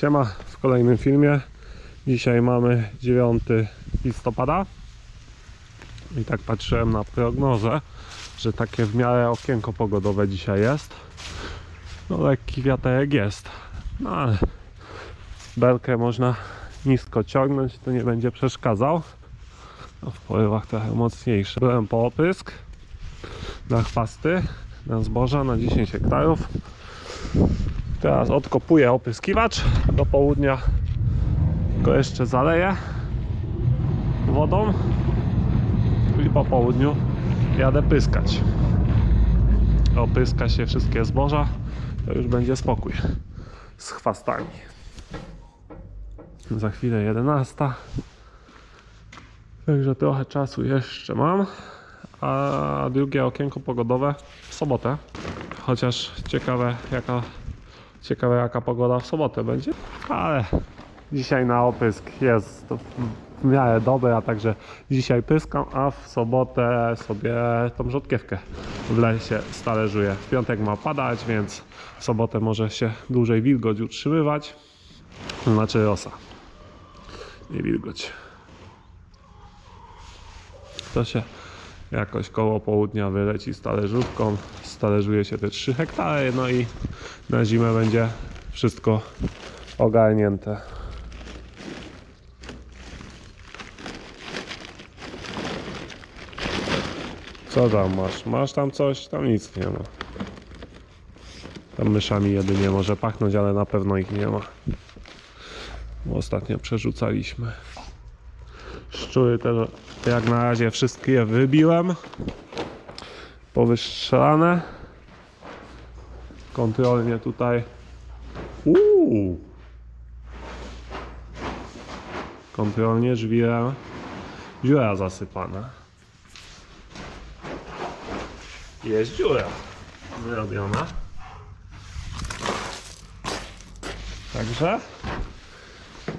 Siema w kolejnym filmie. Dzisiaj mamy 9 listopada. I tak patrzyłem na prognozę, że takie w miarę okienko pogodowe dzisiaj jest. No lekki wiaterek jest. No ale belkę można nisko ciągnąć, to nie będzie przeszkadzał. No, w porywach trochę mocniejsze. Byłem po oprysk na chwasty, na zboża na 10 hektarów. Teraz odkopuję opryskiwacz do południa. Go jeszcze zaleję wodą i po południu jadę pyskać. Opyska się wszystkie zboża, to już będzie spokój z chwastami. Za chwilę 11. Także trochę czasu jeszcze mam. A drugie okienko pogodowe w sobotę. Chociaż ciekawe jaka Ciekawe jaka pogoda w sobotę będzie, ale dzisiaj na opysk jest w miarę dobra, także dzisiaj pyskam, a w sobotę sobie tą rzodkiewkę w lesie stalerzuję. W piątek ma padać, więc w sobotę może się dłużej wilgoć utrzymywać, znaczy rosa, nie wilgoć. To się jakoś koło południa wyleci z talerzówką, stalerzuje się te 3 hektary, no i na zimę będzie wszystko ogarnięte. Co tam masz? Masz tam coś? Tam nic nie ma. Tam myszami jedynie może pachnąć, ale na pewno ich nie ma. Ostatnio przerzucaliśmy. Szczury też jak na razie wszystkie wybiłem. Powystrzelane. Kontrolnie tutaj. Uuu. Kontrolnie żwirem. Dziura zasypana. Jest dziura zrobiona. Także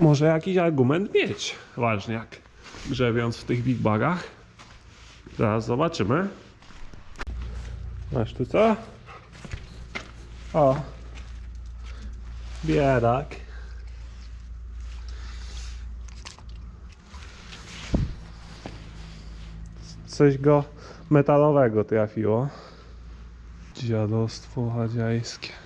może jakiś argument mieć ważniak grzebiąc w tych big bagach. Zaraz zobaczymy. Masz tu co? O. Biedak. Coś go metalowego trafiło. Dziadostwo chadziajskie.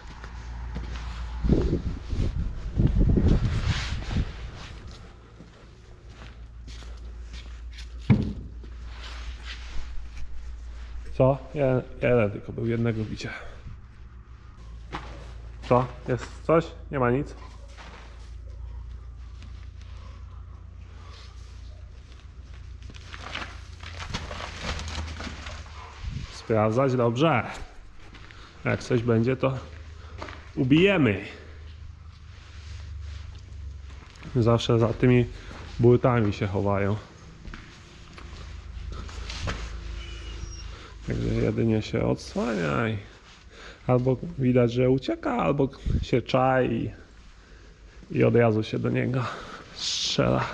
Co? Jeden, jeden tylko był, jednego bicia. Co? Jest coś? Nie ma nic? Sprawdzać dobrze. Jak coś będzie, to ubijemy. Zawsze za tymi burtami się chowają. Także jedynie się odsłania i albo widać, że ucieka, albo się czai i, i od razu się do niego strzela.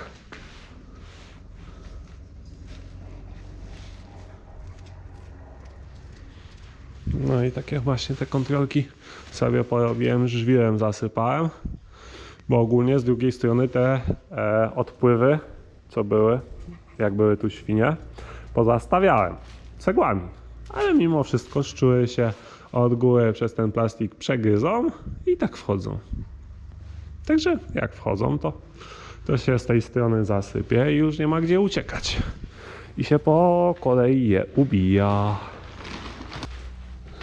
No i takie właśnie te kontrolki sobie porobiłem, żwirem zasypałem, bo ogólnie z drugiej strony te e, odpływy, co były, jak były tu świnie, pozastawiałem cegłami. Ale mimo wszystko szczury się od góry przez ten plastik przegryzą i tak wchodzą. Także jak wchodzą, to, to się z tej strony zasypie i już nie ma gdzie uciekać. I się po kolei je ubija.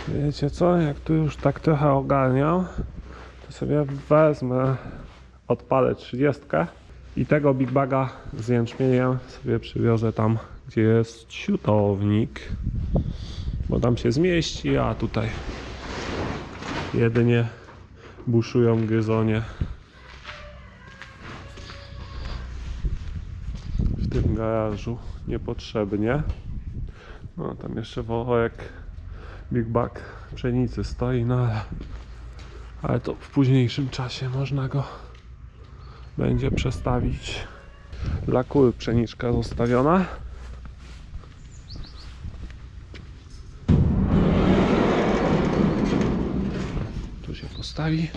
Wiecie co, jak tu już tak trochę ogarniam, to sobie wezmę, odpalę 30 i tego Big Baga z jęczmieniem sobie przywiozę tam, gdzie jest siutownik, bo tam się zmieści, a tutaj jedynie buszują gryzonie. W tym garażu niepotrzebnie. No tam jeszcze worek Big Bag pszenicy stoi, no ale, ale to w późniejszym czasie można go będzie przestawić. Dla kur pszeniczka zostawiona. postawi.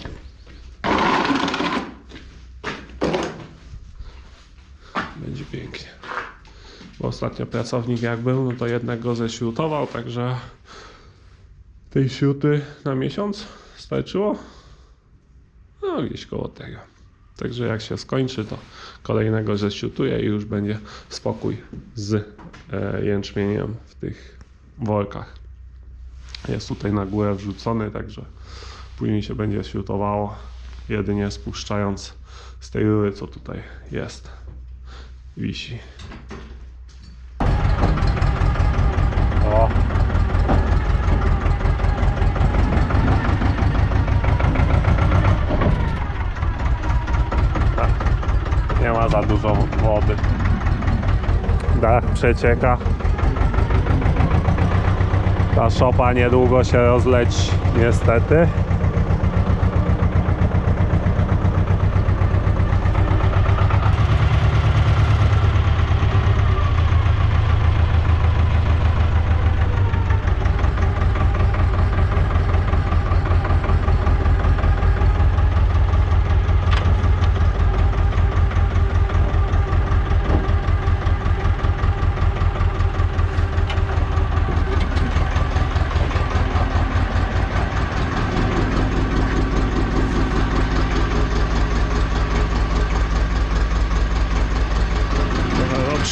Będzie pięknie. Bo ostatnio pracownik jak był, no to jednak go ześrutował, także tej śruty na miesiąc starczyło. No gdzieś koło tego. Także jak się skończy, to kolejnego ześrutuję i już będzie spokój z e, jęczmieniem w tych workach. Jest tutaj na górę wrzucony, także później się będzie śrutowało jedynie spuszczając z tej rury, co tutaj jest. Wisi. O. Tak. Nie ma za dużo wody. Dach przecieka. Ta szopa niedługo się rozleci, niestety.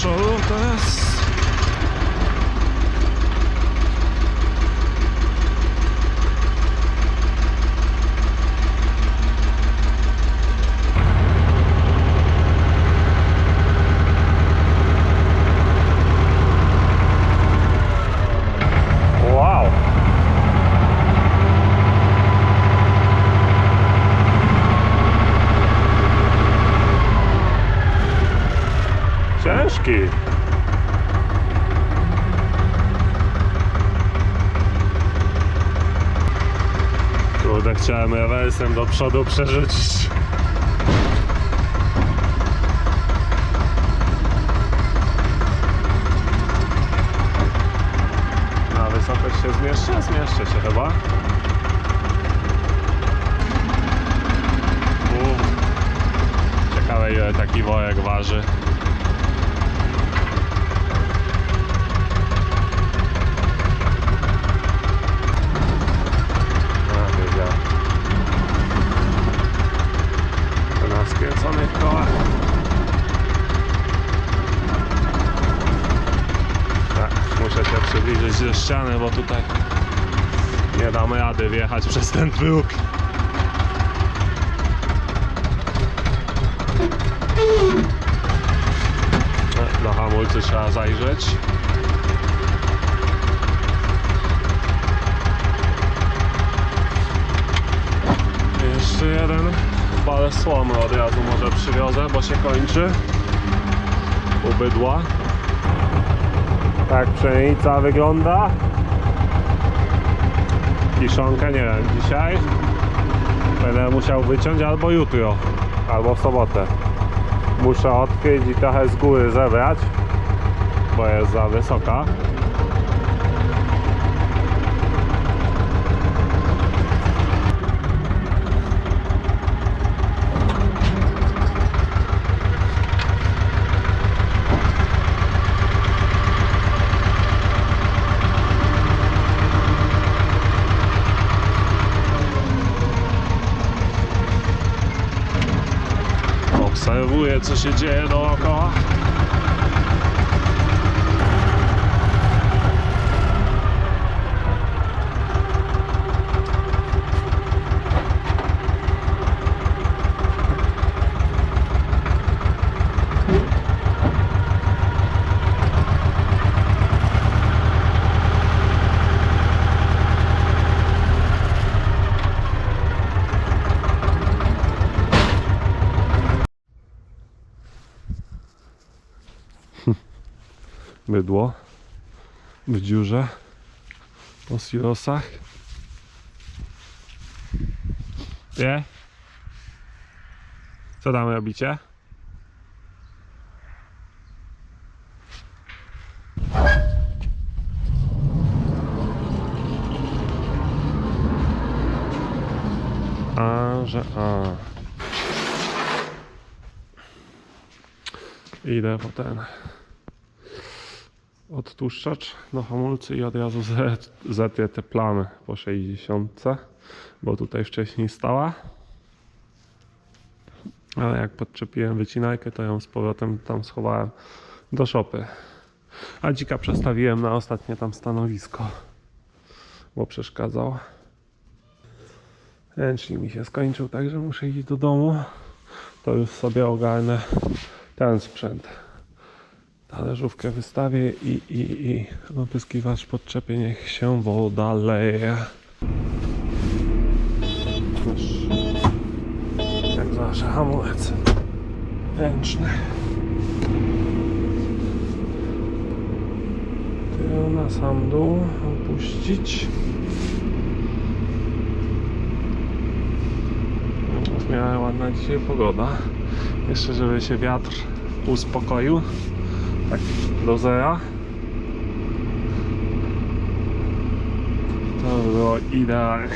Trochę do przodu teraz. Wow! Ciężki. Kurde, chciałem rewersem do przodu przerzucić. Na wysokość się zmieszczę? Zmieszczę się chyba. Uff. Ciekawe ile taki worek waży. A, wiedziałem. To na skręconych kołach. Tak, muszę się bo tutaj nie damy rady wjechać przez ten próg. E, Do hamulcy trzeba zajrzeć. Jeszcze jeden bal słomy od razu może przywiozę, bo się kończy. U bydła. Tak pszenica wygląda. Kiszonkę nie wiem, dzisiaj będę musiał wyciąć albo jutro, albo w sobotę. Muszę odkryć i trochę z góry zebrać, bo jest za wysoka. Obserwuję co się dzieje dookoła. Mydło w dziurze po silosach. Nie? Co tam robicie? A, że a. Idę po ten odtłuszczacz do hamulcy i od razu zet- zetję te plamy po 60, bo tutaj wcześniej stała. Ale jak podczepiłem wycinajkę, to ją z powrotem tam schowałem do szopy. A dzika przestawiłem na ostatnie tam stanowisko, bo przeszkadzał. Ręcznik mi się skończył, także muszę iść do domu. To już sobie ogarnę ten sprzęt. Talerzówkę wystawię i, i, i opryskiwacz podczepię, niech się woda leje. Jak zawsze hamulec ręczny. Tył na sam dół opuścić. W miarę ładna dzisiaj pogoda. Jeszcze żeby się wiatr uspokoił. Tak do zera. To by było idealnie.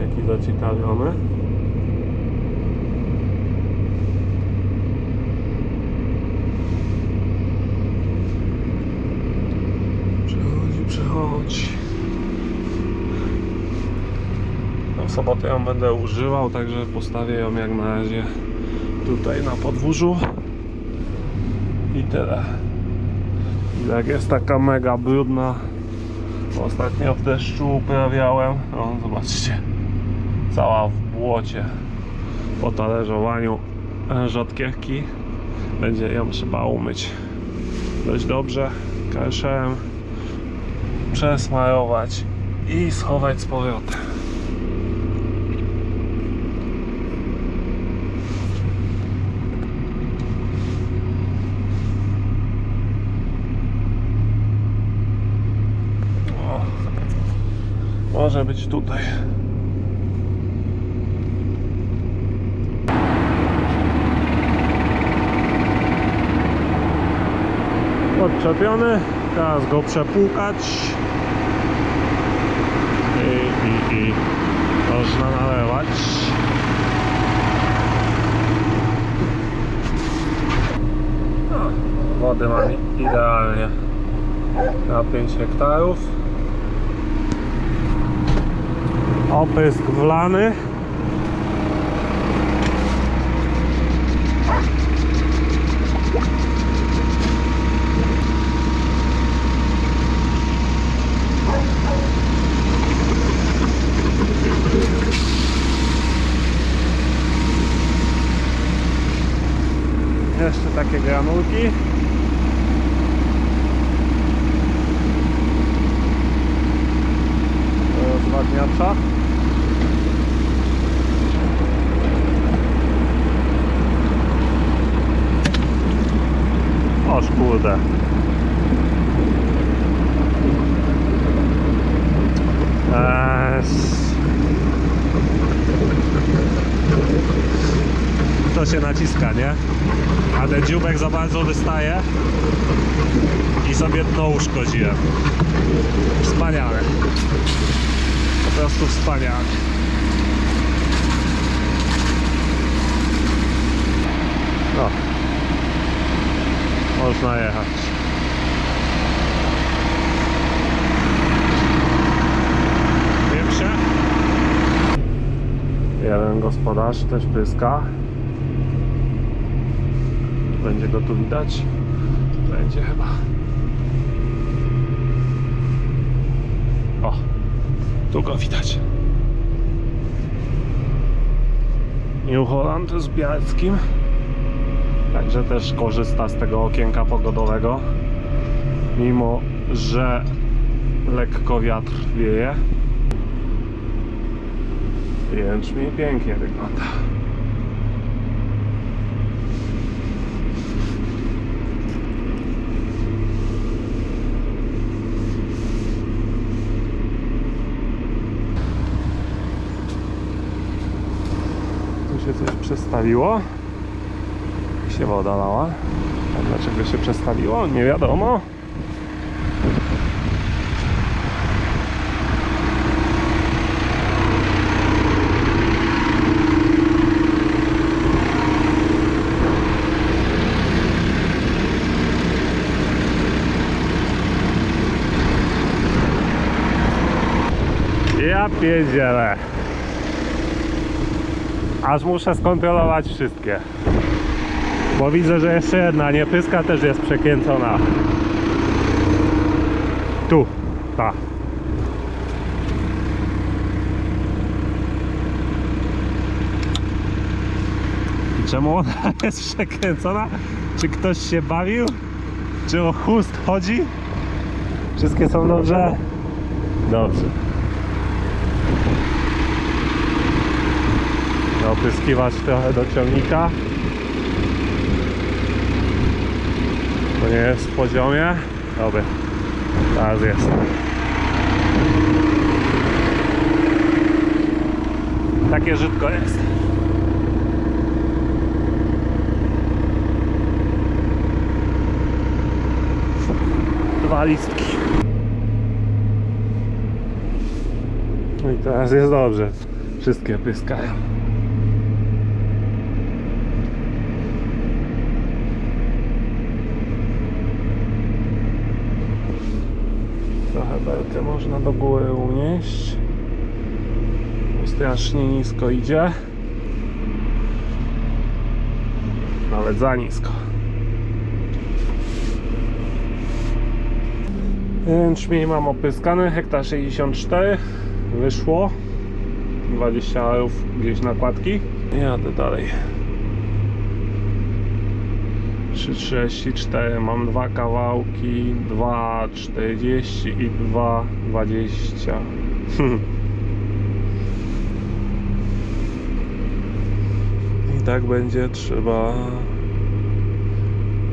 Jaki zaciekawiony. Przechodzi, przechodzi. No, w sobotę ją będę używał, także postawię ją jak na razie tutaj na podwórzu. I tyle. I jak jest taka mega brudna, ostatnio w deszczu uprawiałem, o zobaczcie, cała w błocie. Po talerzowaniu rzodkiewki będzie ją trzeba umyć. Dość dobrze. Kalszelem przesmarować i schować z powrotem. O, może być tutaj. Podczepiony, teraz go przepłukać i, i, i można nalewać. Wody mam idealnie na 5 hektarów. Opysk wlany. Jeszcze takie granulki. rozwadniacza. Kurde. Eee, to się naciska, nie? A ten dziubek za bardzo wystaje i sobie dno uszkodziłem. Wspaniale. Po prostu wspaniale. Można jechać. Się. Jeden gospodarz też pyska. Będzie go tu widać? Będzie chyba. O, tu go widać. New Holland z Białeckim. Także też korzysta z tego okienka pogodowego. Mimo, że lekko wiatr wieje. Jęczmień pięknie wygląda. Tu się coś przestawiło się woda lała. A dlaczego się przestawiło? Nie wiadomo. Ja pierdzielę. Aż muszę skontrolować wszystkie. Bo widzę, że jeszcze jedna niepyska też jest przekręcona. Tu, ta. Czemu ona jest przekręcona? Czy ktoś się bawił? Czy o chust chodzi? Wszystkie są dobrze? Dobrze. Opryskiwać trochę do ciągnika. Nie jest w poziomie. Dobra. Teraz jest. Takie żytko jest. Dwa listki. No i teraz jest dobrze. Wszystkie pyskają. Trochę belkę można do góry unieść. Strasznie nisko idzie. Nawet za nisko. Jęczmień mam opyskany, hektar 64 wyszło 20 arów gdzieś nakładki jadę dalej 3,34 mam dwa kawałki 2,40 i 2,20 i tak będzie trzeba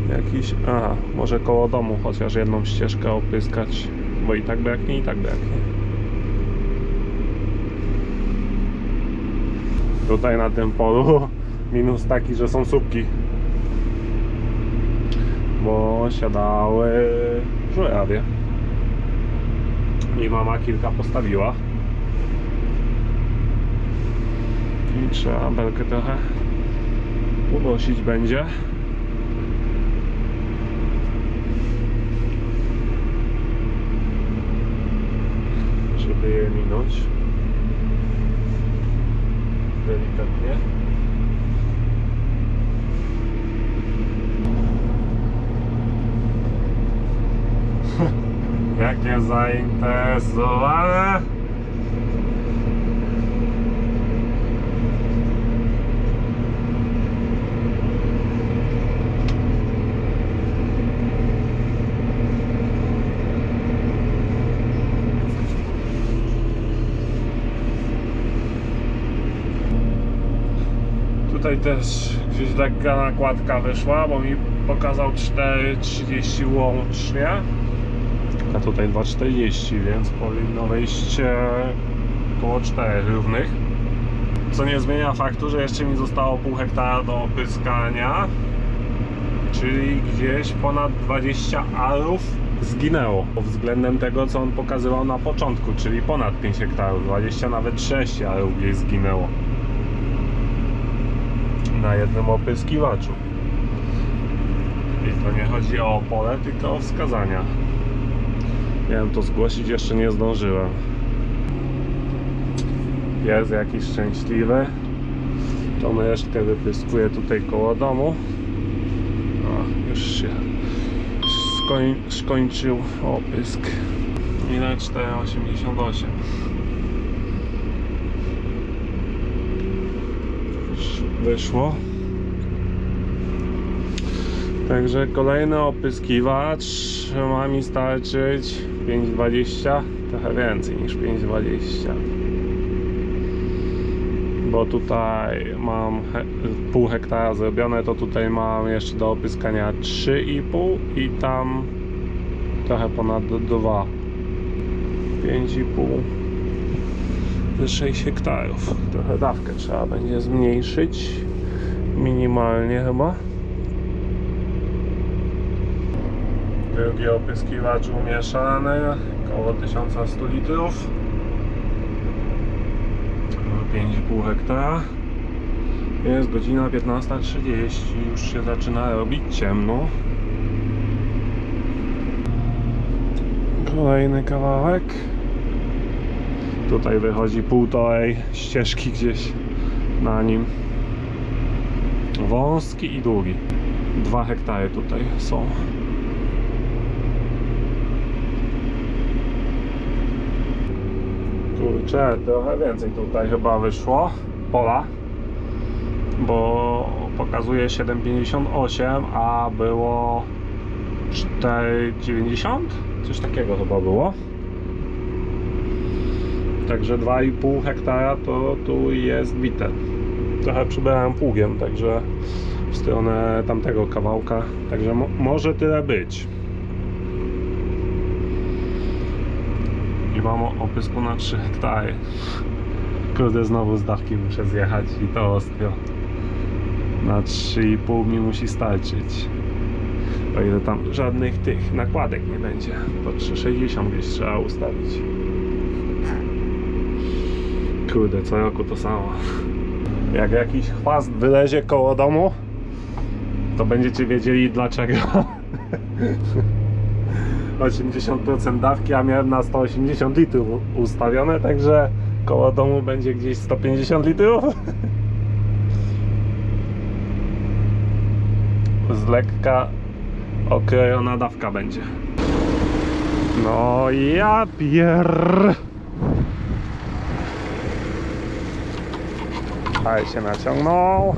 jakiś, a może koło domu chociaż jedną ścieżkę opyskać bo i tak braknie i tak braknie. Tutaj na tym polu minus taki, że są słupki bo siadały żurawie. I mama kilka postawiła. I trzeba belkę trochę unosić będzie. Żeby je minąć. Delikatnie. Jakie zainteresowane? Tutaj też gdzieś lekka nakładka wyszła, bo mi pokazał 4,30 łącznie. A tutaj 2,40, więc powinno wyjść e, około 4 równych. Co nie zmienia faktu, że jeszcze mi zostało pół hektara do opyskania. Czyli gdzieś ponad 20 arów zginęło względem tego, co on pokazywał na początku, czyli ponad 5 hektarów, 20 nawet 6 arów gdzieś zginęło na jednym opyskiwaczu. I to nie chodzi o pole, tylko o wskazania. Miałem to zgłosić, jeszcze nie zdążyłem. Jest jakiś szczęśliwy. Tą resztkę wypyskuję tutaj koło domu. O, już się skoń, skończył opysk. Ile? 4,88. Już wyszło. Także kolejny opyskiwacz ma mi starczyć 5,20 trochę więcej niż 5,20 bo tutaj mam pół hektara zrobione to tutaj mam jeszcze do opyskania 3,5 i tam trochę ponad 2 5,5 ze 6 hektarów. Trochę dawkę trzeba będzie zmniejszyć. Minimalnie chyba Drugi opyskiwacz umieszany, około 1100 litrów. 5,5 hektara. Jest godzina 15.30, już się zaczyna robić ciemno. Kolejny kawałek. Tutaj wychodzi półtorej ścieżki gdzieś na nim. Wąski i długi. Dwa hektary tutaj są. Kurczę, trochę więcej tutaj chyba wyszło pola, bo pokazuje 7,58, a było 4,90? Coś takiego chyba było. Także 2,5 hektara to tu jest bite. Trochę przybrałem pługiem, także w stronę tamtego kawałka, także mo może tyle być. I mam opysku na 3 hektary. Kurde, znowu z dawki muszę zjechać i to ostro. Na 3,5 mi musi starczyć. O ile tam żadnych tych nakładek nie będzie. Po 3,60 gdzieś trzeba ustawić. Kurde, co roku to samo. Jak jakiś chwast wylezie koło domu, to będziecie wiedzieli dlaczego. 80% dawki, a miałem na 180 litrów ustawione, także koło domu będzie gdzieś 150 litrów. Z lekka okrojona dawka będzie. No ja pier... Ale się naciągnął.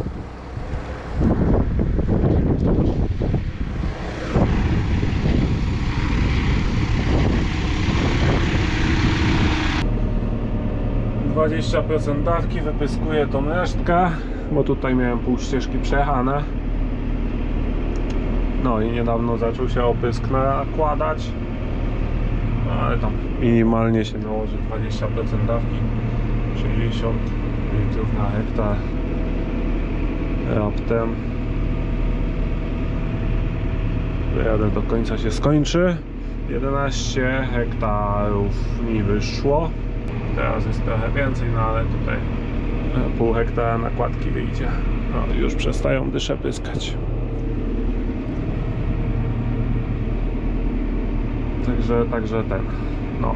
Dwadzieścia procent dawki, wypyskuję tą resztkę, bo tutaj miałem pół ścieżki przejechane. No i niedawno zaczął się opysk nakładać. No ale tam minimalnie się nałoży 20% dawki. 60 litrów na hektar. Raptem. Jadę do końca się skończy. 11 hektarów mi wyszło. Teraz jest trochę więcej, no ale tutaj e, pół hektara nakładki wyjdzie. No, już przestają dysze pyskać. Także, także ten, no.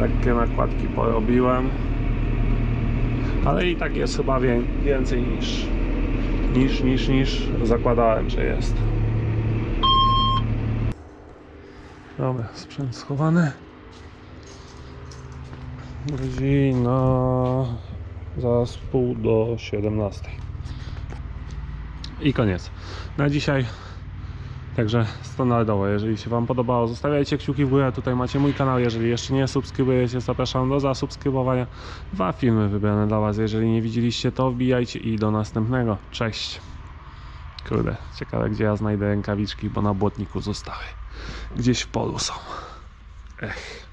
Lekkie nakładki porobiłem. Ale i tak jest chyba wię- więcej niż, niż, niż, niż zakładałem, że jest. Dobra, sprzęt schowany. Godzina zaraz pół do 17. I koniec. Na dzisiaj Także standardowo, jeżeli się Wam podobało, zostawiajcie kciuki w górę. Tutaj macie mój kanał. Jeżeli jeszcze nie subskrybujecie, zapraszam do zasubskrybowania. Dwa filmy wybrane dla Was. Jeżeli nie widzieliście, to wbijajcie i do następnego. Cześć. Kurde, ciekawe gdzie ja znajdę rękawiczki, bo na błotniku zostały. Gdzieś w polu są. Ech.